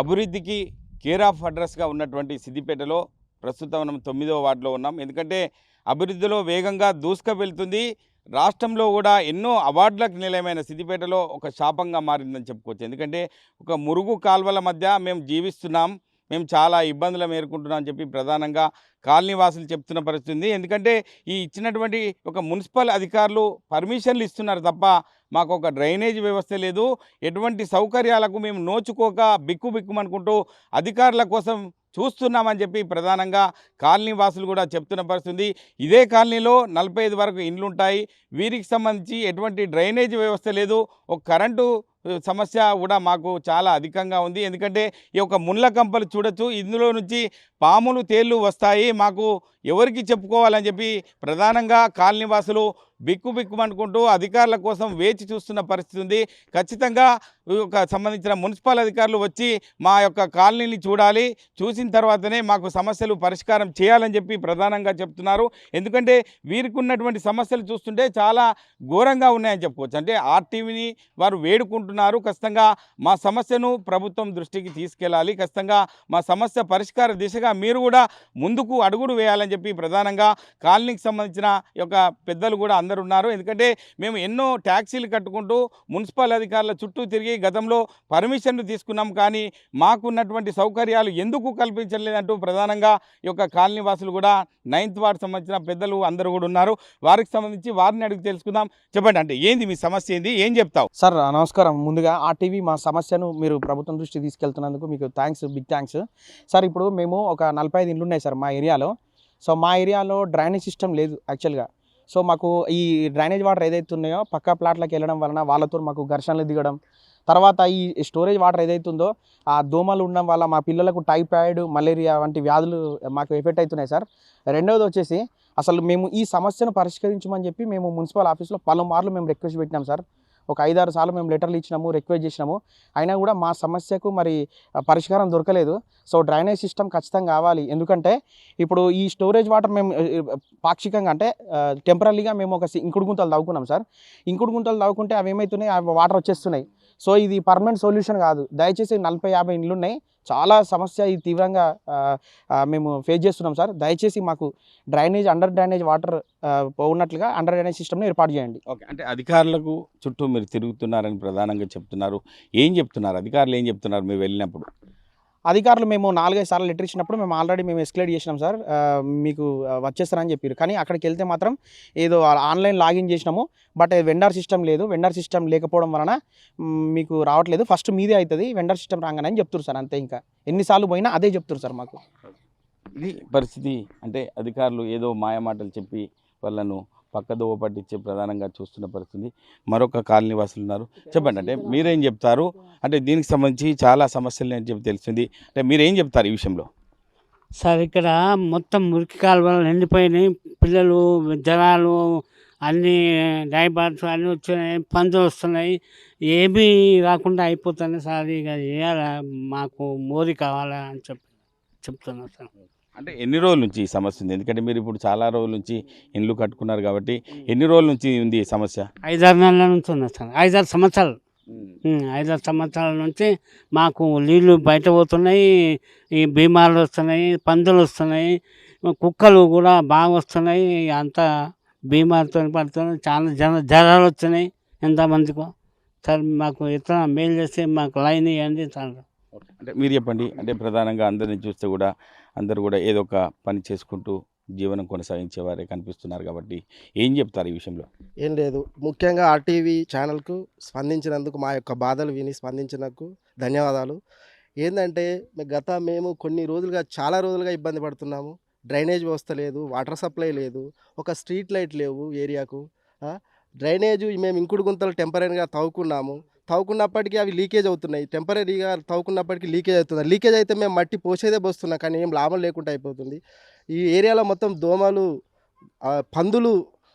అభివృద్ధికి care of అడ్రస్గా ఉన్నటువంటి సిద్దిపేటలో ప్రస్తుతం మనం తొమ్మిదవ వార్డులో ఉన్నాం. ఎందుకంటే అభివృద్ధిలో వేగంగా దూసుక వెళ్తుంది రాష్ట్రంలో కూడా ఎన్నో అవార్డులకు నిలయమైన సిద్దిపేటలో ఒక శాపంగా మారిందని చెప్పుకోవచ్చు. ఎందుకంటే ఒక మురుగు కాల్వల మధ్య మేము జీవిస్తున్నాం. మేము చాలా ఇబ్బందులు మేర్కొంటున్నామని అని చెప్పి ప్రధానంగా కాలనీవాసులు చెప్తున్న పరిస్థితి ఉంది. ఎందుకంటే ఈ ఇచ్చినటువంటి ఒక మున్సిపల్ అధికారులు పర్మిషన్లు ఇస్తున్నారు తప్ప మాకు ఒక డ్రైనేజ్ వ్యవస్థ లేదు. ఎటువంటి సౌకర్యాలకు మేము నోచుకోక బిక్కు బిక్కుమనుకుంటూ అధికారుల కోసం చూస్తున్నామని చెప్పి ప్రధానంగా కాలనీ వాసులు కూడా చెప్తున్న పరిస్థితి ఇదే కాలనీలో నలభై ఐదు వరకు ఇండ్లుంటాయి. వీరికి సంబంధించి ఎటువంటి డ్రైనేజ్ వ్యవస్థ లేదు. ఒక కరెంటు సమస్య కూడా మాకు చాలా అధికంగా ఉంది. ఎందుకంటే ఈ యొక్క ముళ్ళ కంపలు చూడొచ్చు. ఇందులో నుంచి పాములు తేళ్ళు వస్తాయి. మాకు ఎవరికి చెప్పుకోవాలని చెప్పి ప్రధానంగా కాలనీవాసులు బిక్కు బిక్కుమనుకుంటూ అధికారుల కోసం వేచి చూస్తున్న పరిస్థితి ఉంది. ఖచ్చితంగా యొక్క సంబంధించిన మున్సిపల్ అధికారులు వచ్చి మా యొక్క కాలనీని చూడాలి. చూసిన తర్వాతనే మాకు సమస్యలు పరిష్కారం చేయాలని చెప్పి ప్రధానంగా చెప్తున్నారు. ఎందుకంటే వీరికి ఉన్నటువంటి సమస్యలు చూస్తుంటే చాలా ఘోరంగా ఉన్నాయని చెప్పుకోవచ్చు. అంటే ఆర్టీవీని వారు వేడుకుంటున్నారు ఖచ్చితంగా మా సమస్యను ప్రభుత్వం దృష్టికి తీసుకెళ్ళాలి. ఖచ్చితంగా మా సమస్య పరిష్కార దిశగా మీరు కూడా ముందుకు అడుగుడు వేయాలని చెప్పి ప్రధానంగా కాలనీకి సంబంధించిన యొక్క పెద్దలు కూడా అందరు ఉన్నారు. ఎందుకంటే మేము ఎన్నో ట్యాక్సీలు కట్టుకుంటూ మున్సిపల్ అధికారుల చుట్టూ తిరిగి గతంలో పర్మిషన్లు తీసుకున్నాం. కానీ మాకున్నటువంటి సౌకర్యాలు ఎందుకు కల్పించలేదంటూ ప్రధానంగా ఈ యొక్క కాలనీ వాసులు కూడా నైన్త్ వార్డ్ సంబంధించిన పెద్దలు అందరూ కూడా ఉన్నారు. వారికి సంబంధించి వారిని అడిగి తెలుసుకుందాం. చెప్పండి అంటే ఏంది మీ సమస్య ఏంది? ఏం చెప్తావు? సార్ నమస్కారం. ముందుగా ఆర్టీవీ మా సమస్యను మీరు ప్రభుత్వం దృష్టి తీసుకెళ్తున్నందుకు మీకు థ్యాంక్స్ బిగ్ థ్యాంక్స్ సార్ ఇప్పుడు మేము ఒక నలభై ఐదు ఇండ్లు ఉన్నాయి సార్ మా ఏరియాలో. సో మా ఏరియాలో డ్రైనేజ్ సిస్టమ్ లేదు యాక్చువల్గా సో మాకు ఈ డ్రైనేజ్ వాటర్ ఏదైతే ఉన్నాయో పక్క ప్లాట్లకు వెళ్ళడం వలన వాళ్ళతో మాకు ఘర్షణలు దిగడం తర్వాత ఈ స్టోరేజ్ వాటర్ ఏదైతే ఉందో ఆ దోమలు ఉండడం వల్ల మా పిల్లలకు టైఫాయిడ్ మలేరియా వంటి వ్యాధులు మాకు ఎఫెక్ట్ అవుతున్నాయి సార్. రెండవది వచ్చేసి అసలు మేము ఈ సమస్యను పరిష్కరించమని చెప్పి మేము మున్సిపల్ ఆఫీస్లో పలుమార్లు మేము రిక్వెస్ట్ పెట్టినాం సార్. ఒక ఐదారు సార్లు మేము లెటర్లు ఇచ్చినాము రిక్వెస్ట్ చేసినాము. అయినా కూడా మా సమస్యకు మరి పరిష్కారం దొరకలేదు. సో డ్రైనేజ్ సిస్టమ్ ఖచ్చితంగా కావాలి. ఎందుకంటే ఇప్పుడు ఈ స్టోరేజ్ వాటర్ మేము పాక్షికంగా అంటే టెంపరీగా మేము ఒక ఇంకుడు గుంతలు తవ్వుకున్నాం సార్. ఇంకుడు గుంతలు తవ్వుకుంటే అవి ఏమవుతున్నాయి వాటర్ వచ్చేస్తున్నాయి. సో ఇది పర్మనెంట్ సొల్యూషన్ కాదు. దయచేసి నలభై యాభై ఇండ్లు ఉన్నాయి. చాలా సమస్య ఇది తీవ్రంగా మేము ఫేస్ చేస్తున్నాం సార్. దయచేసి మాకు డ్రైనేజ్ అండర్ డ్రైనేజ్ వాటర్ ఉన్నట్లుగా అండర్ డ్రైనేజ్ సిస్టమ్ని ఏర్పాటు చేయండి. ఓకే. అంటే అధికారులకు చుట్టూ మీరు తిరుగుతున్నారని ప్రధానంగా చెప్తున్నారు. ఏం చెప్తున్నారు? అధికారులు ఏం చెప్తున్నారు మీరు వెళ్ళినప్పుడు? అధికారులు మేము నాలుగైదు సార్లు లెటర్ ఇచ్చినప్పుడు మేము ఆల్రెడీ మేము ఎస్కలేట్ చేసినాం సార్. మీకు వచ్చేస్తారని చెప్పారు కానీ అక్కడికి వెళ్తే మాత్రం ఏదో ఆన్లైన్ లాగిన్ చేసినాము. బట్ వెండర్ సిస్టమ్ లేదు. వెండర్ సిస్టమ్ లేకపోవడం వలన మీకు రావట్లేదు. ఫస్ట్ మీదే అవుతుంది వెండర్ సిస్టమ్ రాగానే అని చెప్తారు సార్ అంతే ఇంకా. ఎన్నిసార్లు పోయినా అదే చెప్తారు సార్ మాకు. ఇది పరిస్థితి అంటే అధికారులు ఏదో మాయమాటలు చెప్పి వాళ్ళను పక్కదోవ పట్టించే ప్రధానంగా చూస్తున్న పరిస్థితి. మరొక కాలనీ వాసులు ఉన్నారు చెప్పండి అంటే మీరేం చెప్తారు? అంటే దీనికి సంబంధించి చాలా సమస్యలు అని చెప్పి తెలిసింది. అంటే మీరేం చెప్తారు ఈ విషయంలో? సార్ ఇక్కడ మొత్తం మురికి కాలువలు నిండిపోయినాయి పిల్లలు జనాలు అన్ని డైబర్స్ అన్నీ వచ్చినాయి. పందులు వస్తున్నాయి. ఏమీ రాకుండా అయిపోతున్నాయి సార్. ఇక చేయాలా మాకు మోరి కావాలా అని చెప్ చెప్తున్నారు సార్. అంటే ఎన్ని రోజుల నుంచి ఈ సమస్య ఉంది? ఎందుకంటే మీరు ఇప్పుడు చాలా రోజుల నుంచి ఇండ్లు కట్టుకున్నారు కాబట్టి ఎన్ని రోజుల నుంచి ఉంది ఈ సమస్య? ఐదారు నెలల నుంచి ఉన్నది సార్. ఐదారు సంవత్సరాలు. ఐదారు సంవత్సరాల నుంచి మాకు నీళ్ళు బయట పోతున్నాయి ఈ బీమార్లు వస్తున్నాయి పందులు వస్తున్నాయి కుక్కలు కూడా బాగా వస్తున్నాయి. అంతా బీమార్తో పడుతున్నాయి. చాలా జన జ్వరాలు వచ్చినాయి ఎంతమందికో. సార్ మాకు ఎట్లా మేలు చేస్తే మాకు లైన్ ఇవ్వండి సార్. అంటే మీరు చెప్పండి. అంటే ప్రధానంగా అందరిని చూస్తే కూడా అందరూ కూడా ఏదో ఒక పని చేసుకుంటూ జీవనం కొనసాగించేవారే కనిపిస్తున్నారు కాబట్టి ఏం చెప్తారు ఈ విషయంలో? ఏం లేదు. ముఖ్యంగా ఆర్టీవీ ఛానల్కు స్పందించినందుకు మా యొక్క బాధలు విని స్పందించినందుకు ధన్యవాదాలు. ఏంటంటే గత మేము కొన్ని రోజులుగా చాలా రోజులుగా ఇబ్బంది పడుతున్నాము. డ్రైనేజ్ వ్యవస్థ లేదు వాటర్ సప్లై లేదు ఒక స్ట్రీట్ లైట్ లేవు ఏరియాకు. డ్రైనేజ్ మేము ఇంకుడు గుంతలు టెంపరీగా తవ్వుకున్నాము. తవ్వుకున్నప్పటికీ అవి లీకేజ్ అవుతున్నాయి. టెంపరీగా తవ్వుకున్నప్పటికీ లీకేజ్ అవుతుంది లీకేజ్ అయితే మేము మట్టి పోసేదే పోస్తున్నాం కానీ ఏం లాభం లేకుండా అయిపోతుంది. ఈ ఏరియాలో మొత్తం దోమలు పందులు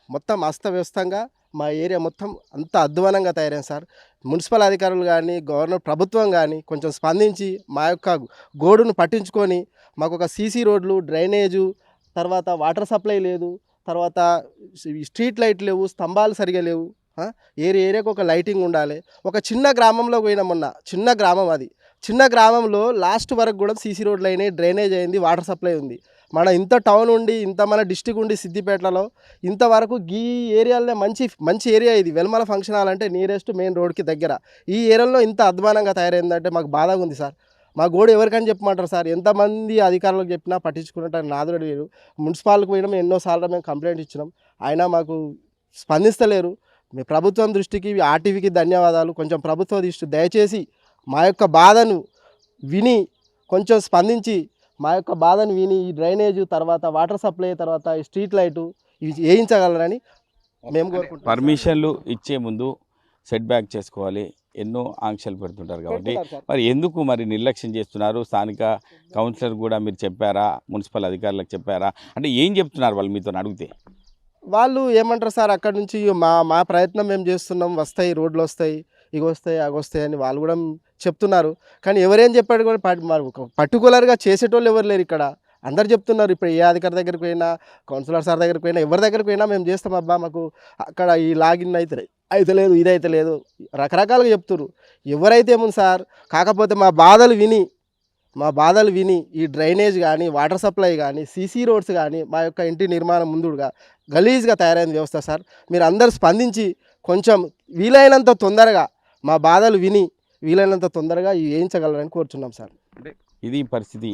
మొత్తం అస్తవ్యస్తంగా మా ఏరియా మొత్తం అంత అధ్వానంగా తయారైంది సార్. మున్సిపల్ అధికారులు కానీ గవర్నర్ ప్రభుత్వం కానీ కొంచెం స్పందించి మా యొక్క గోడును పట్టించుకొని మాకు ఒక సీసీ రోడ్లు డ్రైనేజు తర్వాత వాటర్ సప్లై లేదు తర్వాత స్ట్రీట్ లైట్ లేవు స్తంభాలు సరిగా లేవు ఏరి ఏరియాకు ఒక లైటింగ్ ఉండాలి. ఒక చిన్న గ్రామంలో పోయినా మొన్న చిన్న గ్రామం అది. చిన్న గ్రామంలో లాస్ట్ వరకు కూడా సీసీ రోడ్లు అయినాయి డ్రైనేజ్ అయింది వాటర్ సప్లై ఉంది. మన ఇంత టౌన్ ఉండి ఇంత మన డిస్టిక్ ఉండి సిద్దిపేటలో ఇంతవరకు ఈ ఏరియాలోనే మంచి మంచి ఏరియా ఇది. వెల్మల ఫంక్షన్ హాల్ అంటే నియరెస్ట్ మెయిన్ రోడ్కి దగ్గర. ఈ ఏరియాలో ఇంత అధ్వానంగా తయారైందంటే మాకు బాధగా ఉంది సార్. మా గోడు ఎవరికని చెప్పమంటారు సార్? ఎంతమంది అధికారులకు చెప్పినా పట్టించుకున్నట్టు నాదుడు లేరు మున్సిపాల్కి పోయినాం ఎన్నోసార్లు మేము కంప్లైంట్ ఇచ్చినాం. అయినా మాకు స్పందిస్తలేరు. మీ ప్రభుత్వం దృష్టికి ఆర్టీవీకి ధన్యవాదాలు. కొంచెం ప్రభుత్వ దృష్టి దయచేసి మా యొక్క బాధను విని కొంచెం స్పందించి మా యొక్క బాధను విని ఈ డ్రైనేజ్ తర్వాత వాటర్ సప్లై తర్వాత ఈ స్ట్రీట్ లైటు ఇవి వేయించగలరని మేము కోరుకుంటున్నాం. పర్మిషన్లు ఇచ్చే ముందు సెట్ బ్యాక్ చేసుకోవాలి. ఎన్నో ఆంక్షలు పెడుతుంటారు కాబట్టి. మరి ఎందుకు మరి నిర్లక్ష్యం చేస్తున్నారు? స్థానిక కౌన్సిలర్ కూడా మీరు చెప్పారా? మున్సిపల్ అధికారులకు చెప్పారా? అంటే ఏం చెప్తున్నారు వాళ్ళు మీతో అడిగితే? వాళ్ళు ఏమంటారు సార్ అక్కడ నుంచి మా మా ప్రయత్నం మేము చేస్తున్నాం? వస్తాయి రోడ్లు వస్తాయి ఇవి వస్తాయి అవి వస్తాయి అని వాళ్ళు కూడా చెప్తున్నారు. కానీ ఎవరేం చెప్పాడు కూడా పట్- మరి పర్టికులర్గా చేసేటోళ్ళు ఎవరు లేరు ఇక్కడ. అందరు చెప్తున్నారు ఇప్పుడు ఏ అధికారి దగ్గరికి పోయినా కౌన్సిలర్ సార్ దగ్గరికి పోయినా ఎవరి దగ్గరికి పోయినా మేము చేస్తాం అబ్బా మాకు అక్కడ ఈ లాగిన్ అయితే అయితే లేదు ఇది అయితే లేదు రకరకాలుగా చెప్తున్నారు ఎవరైతే ఏముంది సార్ కాకపోతే మా బాధలు విని మా బాధలు విని ఈ డ్రైనేజ్ కానీ వాటర్ సప్లై కానీ సీసీ రోడ్స్ కానీ మా యొక్క ఇంటి నిర్మాణం ముందుగా గలీజ్గా తయారైన వ్యవస్థ సార్. మీరు అందరు స్పందించి కొంచెం వీలైనంత తొందరగా మా బాధలు విని వీలైనంత తొందరగా ఇవి వేయించగలరని కోరుచున్నాం సార్. ఇది పరిస్థితి.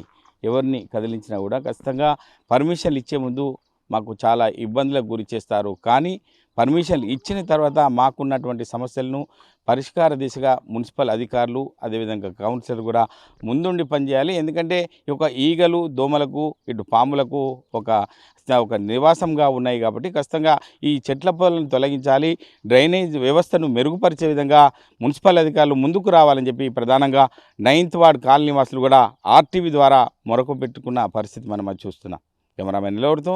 ఎవరిని కదిలించినా కూడా ఖచ్చితంగా పర్మిషన్లు ఇచ్చే ముందు మాకు చాలా ఇబ్బందులకు గురి చేస్తారు. కానీ పర్మిషన్లు ఇచ్చిన తర్వాత మాకున్నటువంటి సమస్యలను పరిష్కార దిశగా మున్సిపల్ అధికారులు అదేవిధంగా కౌన్సిలర్ కూడా ముందుండి పనిచేయాలి. ఎందుకంటే ఈ యొక్క ఈగలు దోమలకు ఇటు పాములకు ఒక ఒక నివాసంగా ఉన్నాయి కాబట్టి ఖచ్చితంగా ఈ చెట్ల పొలను తొలగించాలి. డ్రైనేజ్ వ్యవస్థను మెరుగుపరిచే విధంగా మున్సిపల్ అధికారులు ముందుకు రావాలని చెప్పి ప్రధానంగా నైన్త్ వార్డ్ కాలనీ వాసులు కూడా ఆర్టీవీ ద్వారా మొరకు పెట్టుకున్న పరిస్థితి మనం చూస్తున్నాం. కెమెరామెన్ నిలవడితో